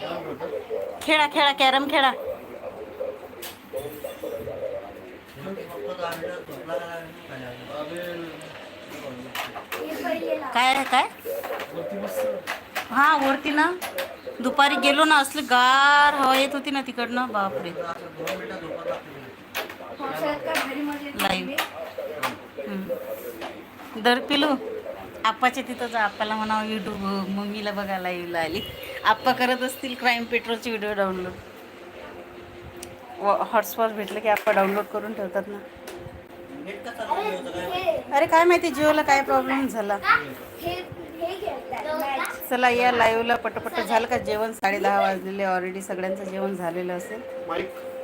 खेळा खेळा कॅरम खेळा. काय आहे काय? हा वरती ना. दुपारी गेलो ना असली गार हवा येत होती ना तिकडनं. बापरे. लाईव्ह दर पिलू. आप्पाच्या तिथं जा आप्पाला म्हणावं यूट्यूब मम्मीला बघा लाईव्हला आली. आप्पा करत असतील क्राईम पेट्रोलचे व्हिडिओ डाउनलोड हॉटस्पॉट भेटलं की आप्पा डाउनलोड करून ठेवतात ना. अरे काय माहिती जिओला काय प्रॉब्लेम झाला? चला या लाईव्हला पटपट झालं का जेवण? साडे दहा वाजलेले ऑलरेडी सगळ्यांचं जेवण झालेलं असेल.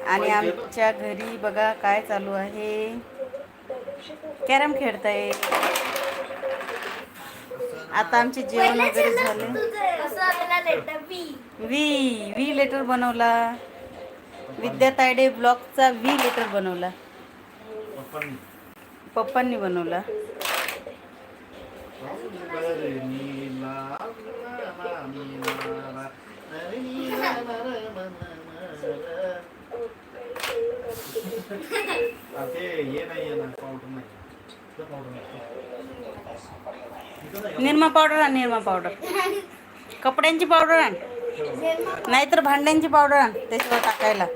आणि आमच्या घरी बघा काय चालू आहे. कॅरम खेळताय. आता आमचे जेवण वगैरे झाले. वी. वी लेटर बनवला. विद्या तायडे ब्लॉगचा वी लेटर बनवला. पप्पांनी बनवला. ते हे नाही. निरमा पावडर आण निरमा पावडर. कपड्यांची पावडर आण. नाहीतर भांड्यांची पावडर आण त्याच्यावर टाकायला.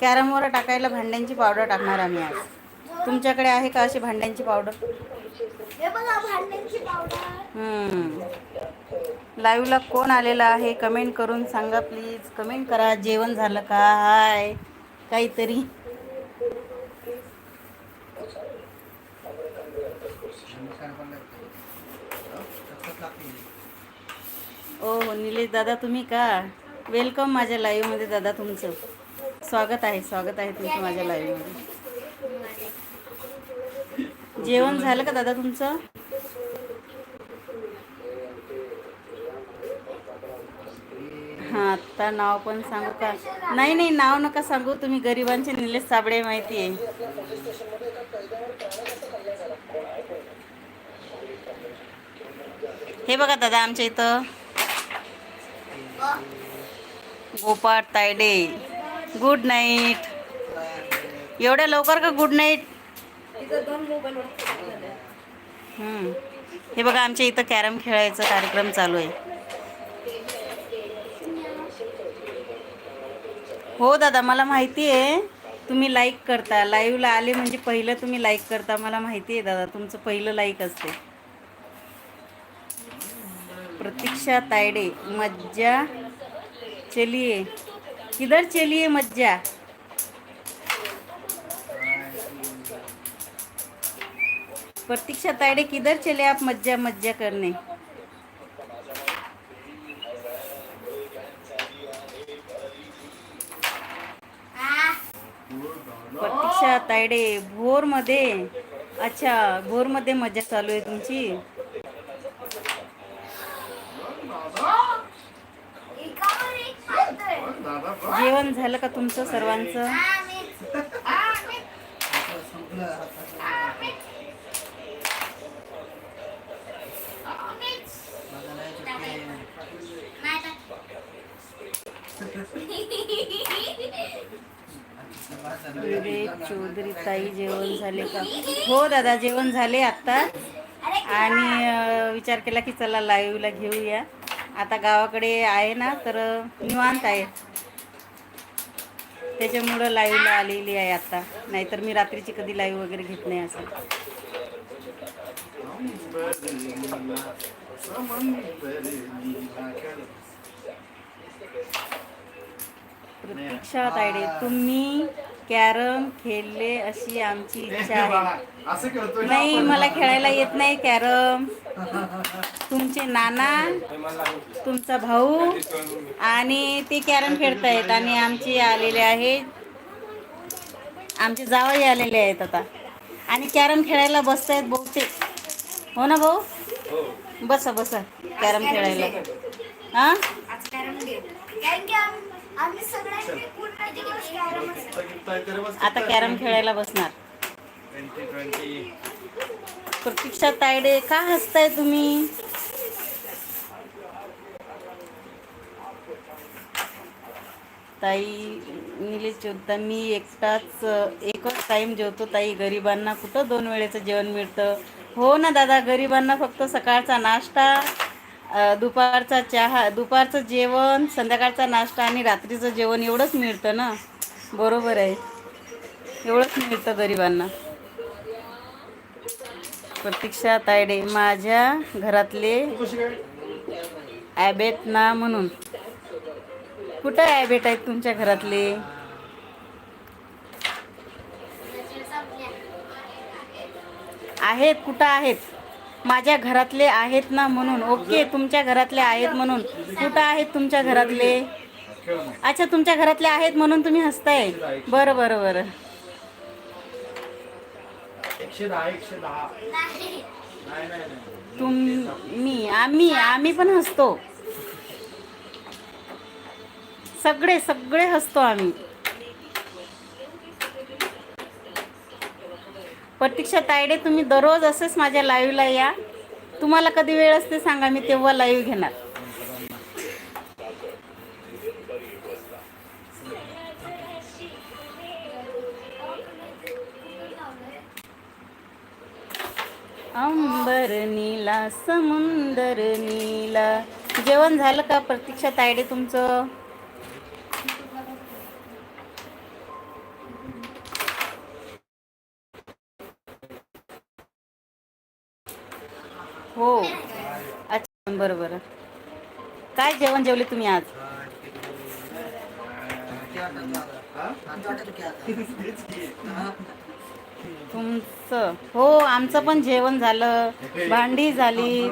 कॅरमवर टाकायला भांड्यांची पावडर टाकणार आम्ही आज. तुमच्याकडे आहे का अशी भांड्यांची पावडर? लाईव्हला कोण आलेला आहे? कमेंट करून सांगा प्लीज कमेंट करा. जेवण झालं का? हाय काहीतरी. ओ हो निलेश दादा तुम्ही का? वेलकम माझ्या लाईव्हमध्ये दादा तुमचं. स्वागत आहे स्वागत आहे तुमचं माझ्या लाईव्हमध्ये जेवण झालं का दादा तुमचं? हां आत्ता नाव पण सांगू का? नाही नाही नाव नका सांगू तुम्ही गरिबांचे निलेश साबळे माहिती आहे. हे बघा दादा आमच्या इथं. गोपाळ तायडे. गुड नाईट एवढ्या लवकर का गुड नाईट हे बघा आमच्या इथं कॅरम खेळायचा कार्यक्रम चालू आहे. हो दादा मला माहिती आहे. तुम्ही लाईक करता. लाईव्हला आले म्हणजे पहिलं तुम्ही लाईक करता. मला माहिती आहे दादा तुमचं पहिलं लाईक असते. प्रतीक्षा तायडे मज्जा चलिए किधर चलिए मज्जा? प्रतीक्षा तायडे किधर चले आप मज्जा मज्जा करने? प्रतीक्षा तायडे भोरमध्ये? अच्छा भोरमध्ये मज्जा चालू आहे तुमची? जेवण झालं का तुमचं सर्वांचं? चौधरी ताई जेवण झाले का? हो दादा जेवण झाले आत्ता आणि विचार केला की चला लाईव्हला घेऊया. आता गावाकडे आहे ना तर निवांत आहे. त्याच्यामुळं लाईव्हला आलेली आहे आता. नाहीतर मी रात्रीची कधी लाईव्ह वगैरे घेत नाही असं. प्रतीक्षा तायडे तुम्ही कॅरम खेळले अशी आमची इच्छा आहे. नाही. मला खेळायला येत नाही कॅरम. तुमचे नाना तुमचा भाऊ आणि ते कॅरम खेळतायत आणि आमचे आलेले आहेत. आमचे जावई आलेले आहेत आता. आणि कॅरम खेळायला बसतायत बहुतेक. हो ना भाऊ? बसा बसा. कॅरम खेळायला. हा? आता कॅरम खेळायला बसणार. प्रतीक्षा तायडे का हसताय तुम्ही? ताई निलेश जेवता मी एकटाच एकच टाईम जेवतो. ताई गरिबांना कुठं दोन वेळेचं जेवण मिळतं? हो ना दादा गरिबांना फक्त सकाळचा नाश्ता दुपारचा चहा दुपारचं जेवण संध्याकाळचा नाश्ता आणि रात्रीचं जेवण एवढंच मिळतं ना? बरोबर आहे. एवढंच मिळतं गरिबांना. प्रतीक्षा तायडे माझ्या घरातले ॲबेट ना म्हणून. कुठं ॲबेट आहेत तुमच्या घरातले? आहेत कुठं आहेत? माझ्या घरातले आहेत ना म्हणून ओके तुमच्या घरातले आहेत म्हणून. कुठं आहेत तुमच्या घरातले? अच्छा तुमच्या घरातले आहेत म्हणून तुम्ही हसताय? बरं बरं बरं. एकशे दहा एकशे दहा. नाही नाही नाही. तुम मी आम्ही आम्ही पण हसतो. सगळे सगळे हसतो आम्ही. प्रतीक्षा तायडे तुम्ही दररोज असेच माझ्या लाईव्हला या. तुम्हाला कधी वेळ असते सांगा मी तेव्हा लाईव्ह घेणार. अंबर नीला समुंदर नीला. जेवण झालं का प्रतीक्षा तायडे तुमचं हो अच्छा बरं बरं काय जेवण जेवले तुम्ही आज? तुमचं. हो आमचं पण जेवण झालं. भांडी झाली.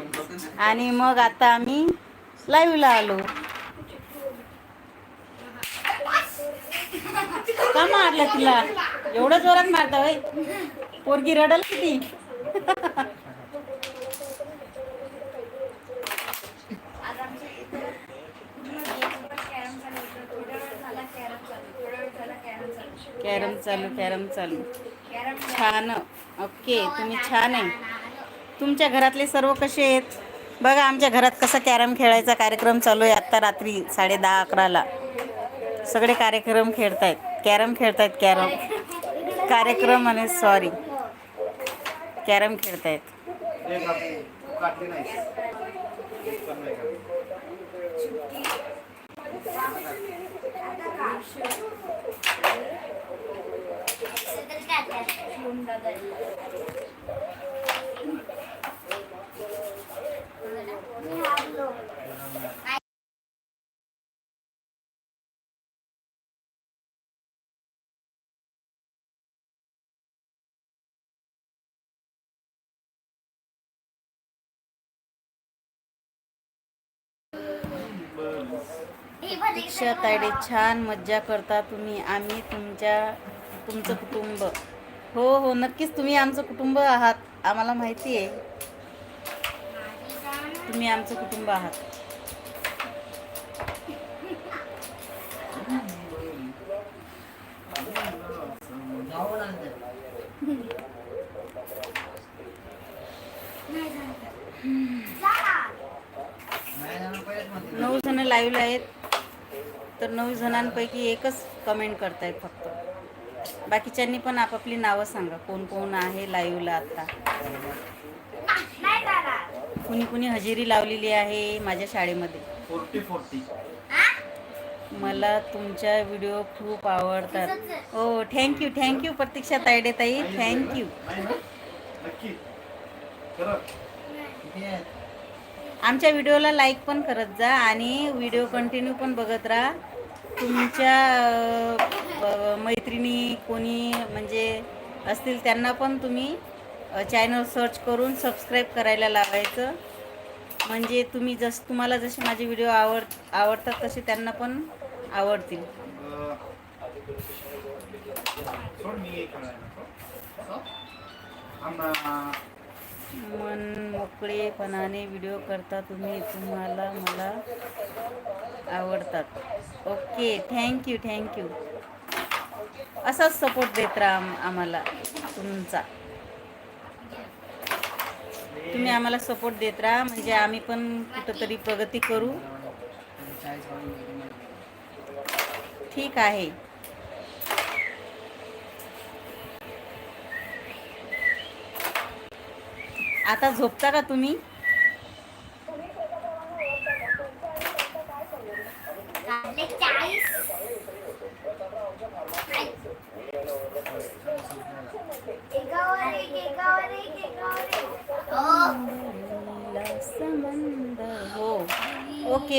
आणि मग आता आम्ही लाईव्हला आलो. का मारलं तिला? एवढं जोरात मारता होय? पोरगी रडल किती आज आमच्या इथं दिवसभर कॅरम चालू होतं. थोडा वेळ झाला कॅरम चालू थोडा वेळ झाला कॅरम चालू कॅरम चालू. छान. ओके तुम्ही छान आहे. तुमच्या घरातले सर्व कसे आहेत? बघा आमच्या घरात कसा कॅरम खेळायचा कार्यक्रम चालू आहे आत्ता रात्री साडे दहा अकराला. सगळे कार्यक्रम खेळतायत. Carrom खेळतायत carrom. कार्यक्रम आणि सॉरी कॅरम खेळतायत. आहेत काप- तू काटली नाही तायडे छान मज्जा करता तुम्ही आम्ही तुमच्या तुमचं कुटुंब. हो हो नक्कीच तुम्ही आमचं कुटुंब आहात. आम्हाला माहिती आहे. तुम्ही आमचं कुटुंब आहात. नऊ जण लाईव्ह आहेत. तर नऊ जणांपैकी एकच कमेंट करतायत फक्त. बाकीच्यांनी पण आपापली नावं सांगा. कोण कोण आहे लाईव्हला आता? कुणी कुणी हजेरी लावलेली आहे माझ्या शाळेमध्ये. Forty forty. मला तुमच्या व्हिडिओ खूप आवडतात. हो थँक्यू थँक्यू प्रतीक्षा तायडे ताई. थँक्यू आमच्या व्हिडिओला लाईक पण करत जा आणि व्हिडिओ कंटिन्यू पण बघत राहा. तुमच्या मैत्रिणी कोणी म्हणजे असतील त्यांना पण तुम्ही चॅनल सर्च करून सबस्क्राईब करायला लावायचं. म्हणजे तुम्ही जस तुम्हाला जसे माझे व्हिडिओ आवड आवडतात तसे त्यांना पण आवडतील. मन मोकळेपणाने व्हिडिओ करता तुम्ही तुम्हाला मला आवडतात. Okay thank you thank you असाच सपोर्ट देत राहा आम्हाला तुमचा. तुम्ही आम्हाला सपोर्ट देत राहा म्हणजे आम्ही पण कुठंतरी प्रगती करू. ठीक आहे. आता झोपता का तुम्ही आपले चाळीस एकावर एक एकावर एक एकावर एक हो संबंध हो ओके गुड नाईट एकावर एक छक्का एकावर एक छक्का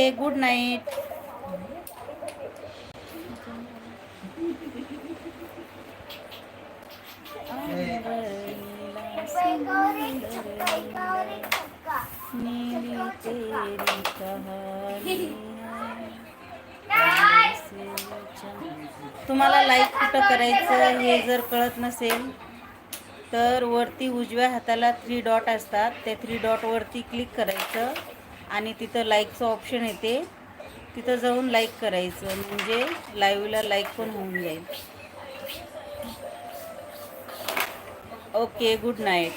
नीली तेरी तुम्हाला लाईक कुठं करायचं हे जर कळत नसेल तर वरती उजव्या हाताला थ्री डॉट असतात. त्या थ्री डॉटवरती क्लिक करायचं. आणि तिथं लाईकचं ऑप्शन येते. तिथं जाऊन लाईक करायचं. म्हणजे लाईव्हला लाईक पण होऊन जाईल. ओके गुड नाईट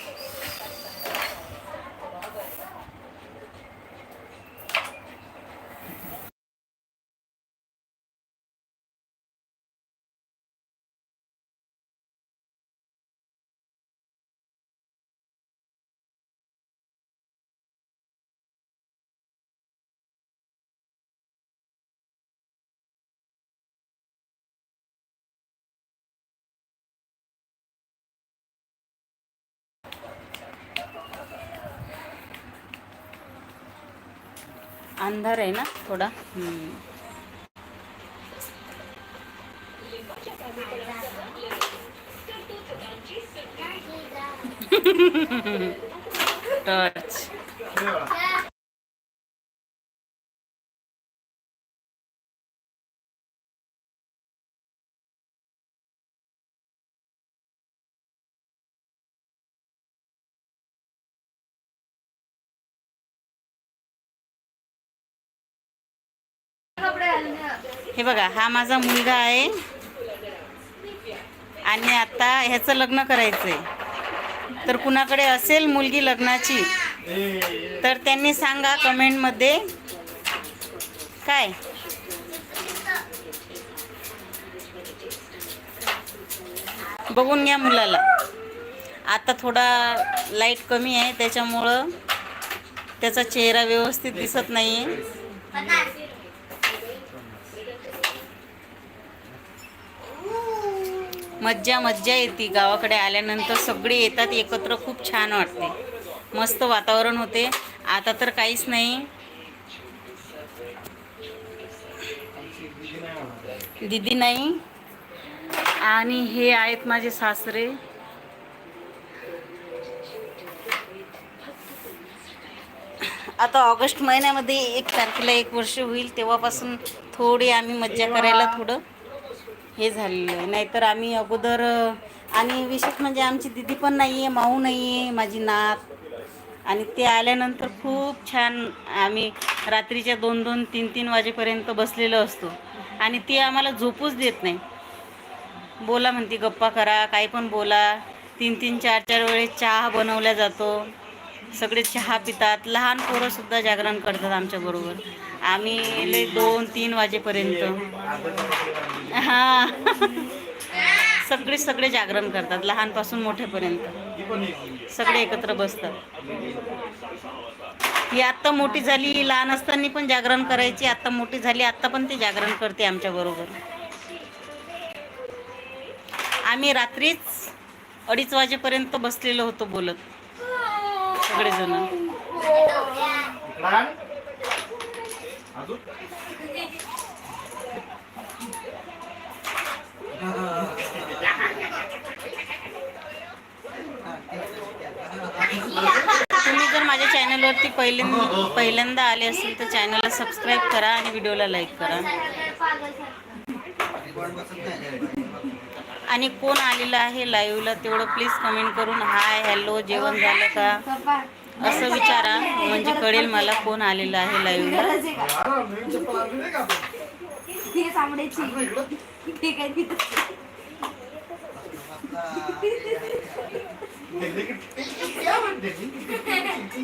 अंधार आहे ना थोडा हम्म. टॉर्च हे बघा हा माझा मुलगा आहे. आणि आता ह्याचं लग्न करायचंय. तर कुणाकडे असेल मुलगी लग्नाची तर त्यांनी सांगा कमेंटमध्ये. काय? बघून घ्या मुलाला. आता थोडा लाइट कमी आहे त्याच्यामुळं त्याचा चेहरा व्यवस्थित दिसत नाही आहे मज्जा मज्जा येते. गावाकडे आल्यानंतर सगळे येतात एकत्र खूप छान वाटते. मस्त वातावरण होते. आता तर काहीच नाही. दिदी नाही. आणि हे आहेत माझे सासरे. आता ऑगस्ट महिन्यामध्ये एक तारखेला एक वर्ष होईल. तेव्हापासून थोडी आम्ही मज्जा करायला थोडं हे झालेलं आहे. नाहीतर आम्ही अगोदर आणि विशेष म्हणजे आमची दिदी पण नाही आहे माऊ नाही आहे माझी नात. आणि ते आल्यानंतर खूप छान आम्ही रात्रीच्या दोन दोन तीन तीन वाजेपर्यंत बसलेलो असतो. आणि ती आम्हाला झोपूच देत नाही. बोला म्हणते गप्पा करा काही पण बोला. तीन तीन चार चार वेळेस चहा बनवला जातो. सगळे चहा पितात. लहान पोरंसुद्धा जागरण करतात आमच्याबरोबर आम्ही लय दोन तीन वाजेपर्यंत. हां. सगळे सगळे जागरण करतात लहानपासून मोठ्यापर्यंत. सगळे एकत्र बसतात. ही आत्ता मोठी झाली लहान असताना पण जागरण करायची आत्ता मोठी झाली आत्ता पण ती जागरण करते आमच्याबरोबर आम्ही रात्रीच अडीच वाजेपर्यंत बसलेलो होतो बोलत. सगळेजण तुम्ही जर माझ्या चॅनलवरती पहिल्यांदा पहिल्यांदा आले असेल तर चॅनलला सबस्क्राईब करा आणि व्हिडिओला लाईक करा. आणि कोण आलेलं आहे लाईव्हला तेवढं प्लीज कमेंट करून हाय हॅलो जेवण झालं का? असं विचारा. म्हणजे कळेल मला कोण आलेलं आहे लाईव्हला.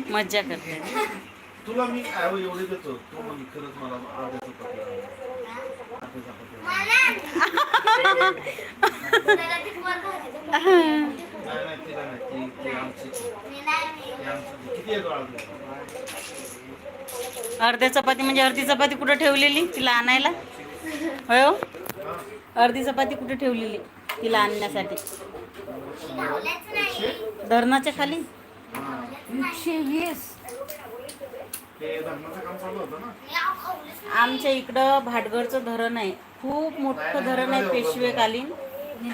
मज्जा करते. तुला मी काय एवढे देतो? तू म्हण खरंच मला अर्ध्याचा पत्ता अर्ध्याचा. नाही नाही तिला नाही. ती ती आमची. ती आमची. किती? अर्ध्या चपाती म्हणजे अर्धी चपाती कुठं ठेवलेली? तिला आणायला? होय हो? हा? अर्धी चपाती कुठे ठेवलेली? तिला आणण्यासाठी. धरणाच्या खाली? हा. एकशे वीस ते धरणाचं काम चालू होतं ना मी आव खाऊलेच नाही. आमच्या इकडं भाटगडचं धरण आहे. खूप मोठं धरण आहे पेशवेकालीन.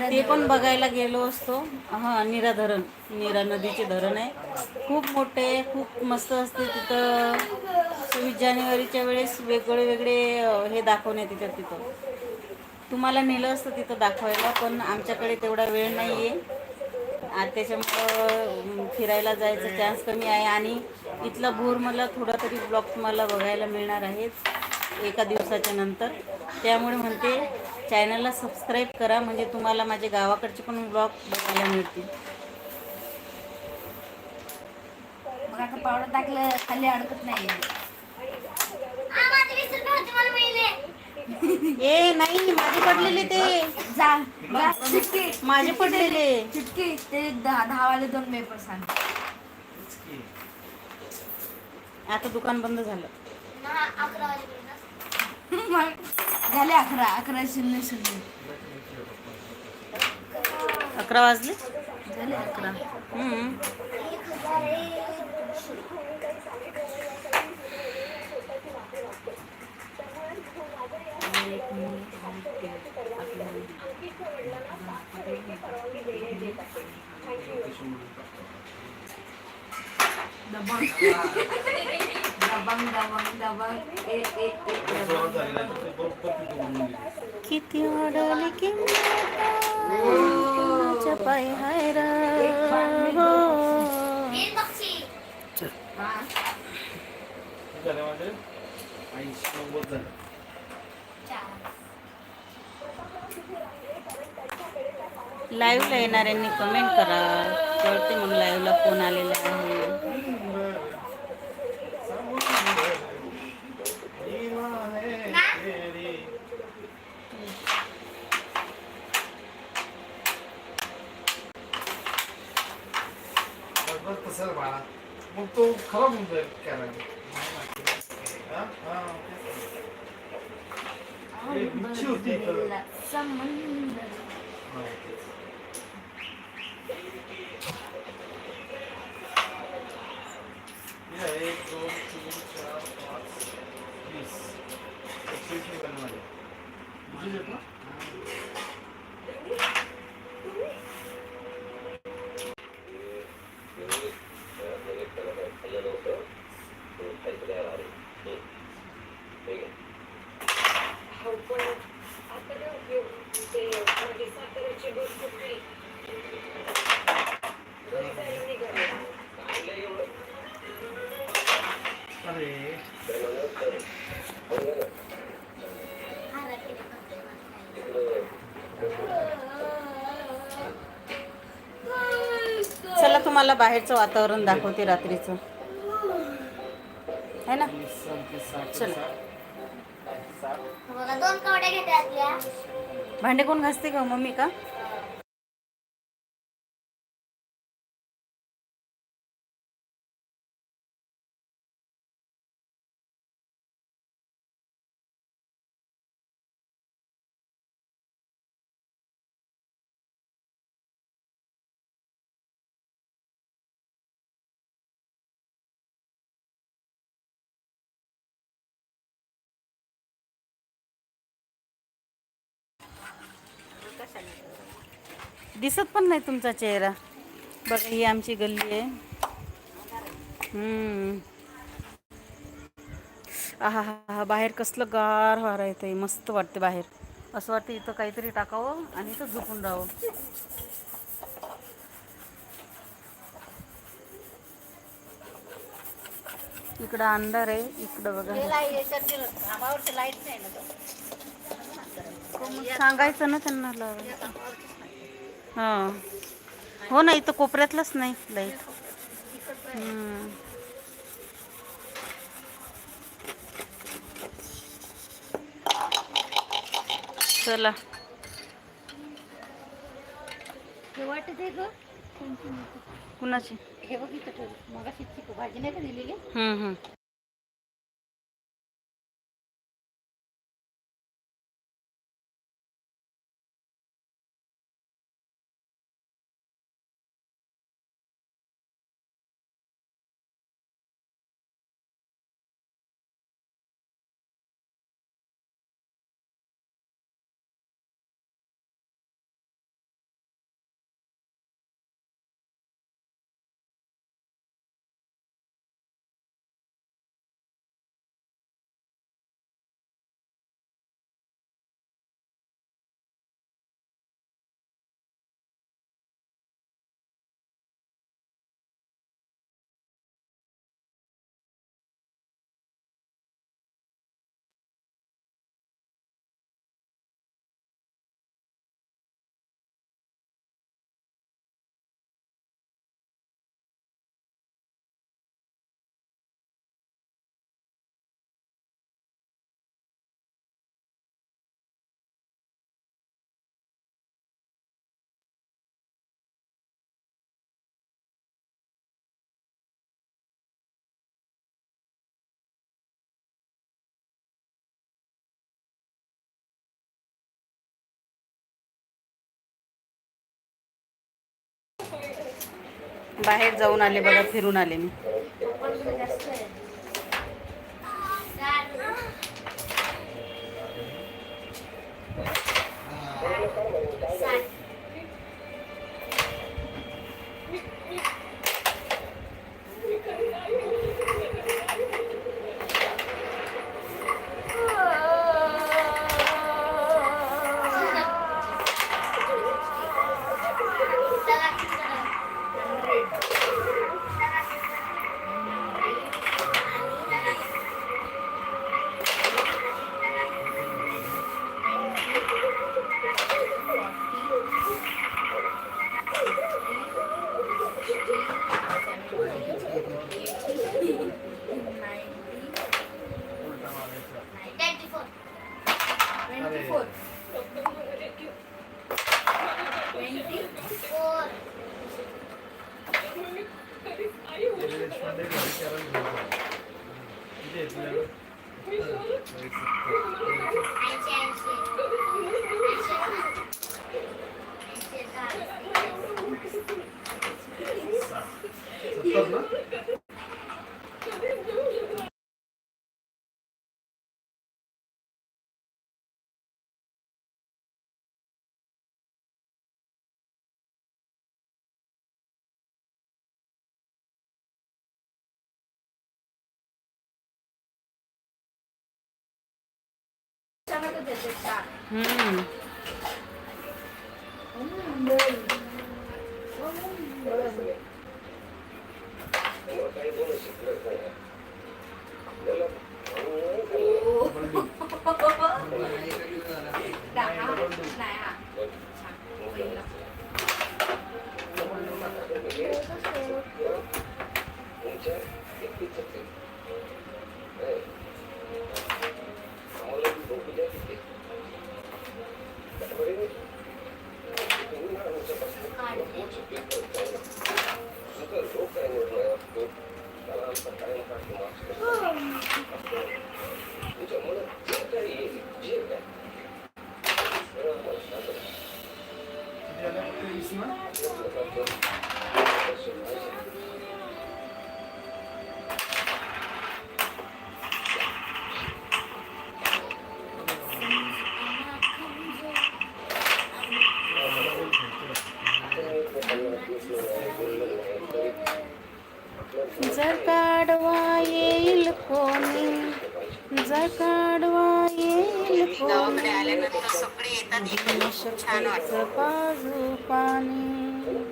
ते पण बघायला गेलो असतो. हां निरा धरण. निरा नदीचे धरण आहे. खूप मोठे आहे. खूप मस्त असते तिथं. सव्वीस जानेवारीच्या वेळेस वेगळे वेगळे हे दाखवण्यात येतात तिथं तुम्हाला नेलं असतं तिथं दाखवायला पण आमच्याकडे तेवढा वेळ नाही आहे त्याच्यामुळं फिरायला जायचा चान्स कमी आहे. आणि इथला भोर मला थोडा तरी ब्लॉग तुम्हाला बघायला मिळणार आहेत एका दिवसाच्या नंतर. त्यामुळे म्हणते चॅनलला सबस्क्राईब करा म्हणजे तुम्हाला माझे गावाकडचे पण ब्लॉग बघायला मिळतील. मग आता पावडर टाकलं खाली अडकत नाही ए नाही माझे पडलेले ते. जा जा. चिटकी माझे पडलेले. चिटकी ते दहा दहा वाले दोन पेपर सांग. आता दुकान बंद झालं. झाले अकरा अकरा शून्य शून्य अकरा वाजले? झाले अकरा. हम्म. दबंग दबंग दबंग दबंग ए ए ए. किती वाढवली किंमत पाय र हो. ऐंशी नव्वद झाले लाईव्हला येणाऱ्यांनी कमेंट करा. कळते मग लाईव्हला फोन आलेला आहे तसं बाळा मग तो खराब होऊन जाईल कॅमेरा हा? हा, तेच. एक गुच्छी होती इथं. गेला संबंध हा, तेच. हे आहे, एक, दोन, तीन, चार, पाच, वीस. एकवीस निघाले माझे. तुझे आहेत ना? अरे चला तुम्हाला बाहेरचं वातावरण दाखवते रात्रीचं. है ना? चला. दोन भांडे कोण घासते का मम्मी का? दिसत पण नाही तुमचा चेहरा. बघा ही आमची गल्ली आहे. आहा हा हा बाहेर कसलं गार वारा येते मस्त वाटते बाहेर. असं वाटतं इथं काहीतरी टाकावं आणि इथं झोपून राहावं. इकडं अंधार आहे. इकडं बघा. मग सांगायचं ना त्यांना लावायला हां. हो ना इथं कोपऱ्यातलंच नाही लाइट. चला. हे? कुणाची? हे बघ इथं ठेवलं मग चिकू भाजी नाही का दिलेली? बाहेर जाऊन आले बघा फिरून आले मी. করতাম না হুম Mm-hmm. ดับนะไหนอะ जर काढवा येईल कोणी जर काढवा येईल कोणी शक्तीचं बाजू पाणी.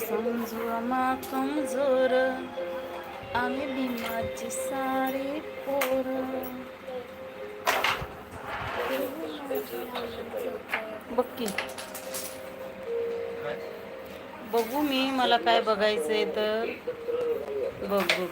समजू आम्हा कमजोर आम्ही भीमाची सारी पोर. बक्की बघू मी मला काय बघायचं आहे तर. बघू.